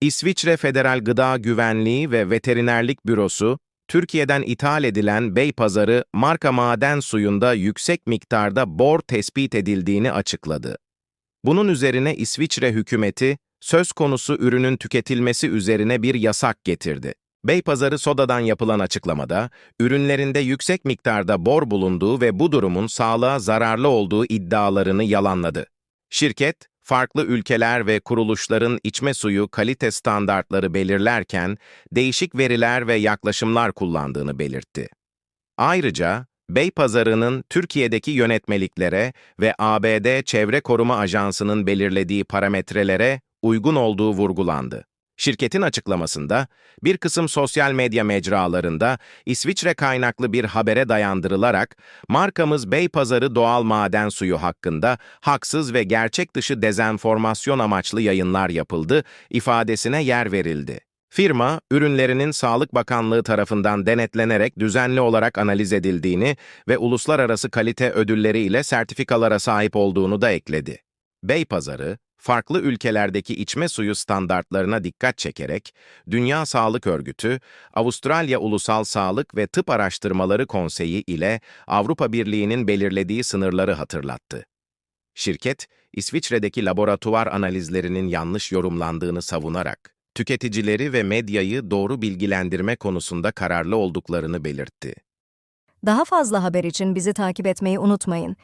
İsviçre Federal Gıda Güvenliği ve Veterinerlik Bürosu, Türkiye'den ithal edilen Beypazarı marka maden suyunda yüksek miktarda bor tespit edildiğini açıkladı. Bunun üzerine İsviçre hükümeti, söz konusu ürünün tüketilmesi üzerine bir yasak getirdi. Beypazarı Soda'dan yapılan açıklamada, ürünlerinde yüksek miktarda bor bulunduğu ve bu durumun sağlığa zararlı olduğu iddialarını yalanladı. Şirket, farklı ülkeler ve kuruluşların içme suyu kalite standartları belirlerken değişik veriler ve yaklaşımlar kullandığını belirtti. Ayrıca, Beypazarı'nın Türkiye'deki yönetmeliklere ve ABD Çevre Koruma Ajansı'nın belirlediği parametrelere uygun olduğu vurgulandı. Şirketin açıklamasında, bir kısım sosyal medya mecralarında İsviçre kaynaklı bir habere dayandırılarak, markamız Beypazarı doğal maden suyu hakkında haksız ve gerçek dışı dezenformasyon amaçlı yayınlar yapıldı, ifadesine yer verildi. Firma, ürünlerinin Sağlık Bakanlığı tarafından denetlenerek düzenli olarak analiz edildiğini ve uluslararası kalite ödülleri ile sertifikalara sahip olduğunu da ekledi. Beypazarı, farklı ülkelerdeki içme suyu standartlarına dikkat çekerek, Dünya Sağlık Örgütü, Avustralya Ulusal Sağlık ve Tıp Araştırmaları Konseyi ile Avrupa Birliği'nin belirlediği sınırları hatırlattı. Şirket, İsviçre'deki laboratuvar analizlerinin yanlış yorumlandığını savunarak, tüketicileri ve medyayı doğru bilgilendirme konusunda kararlı olduklarını belirtti. Daha fazla haber için bizi takip etmeyi unutmayın.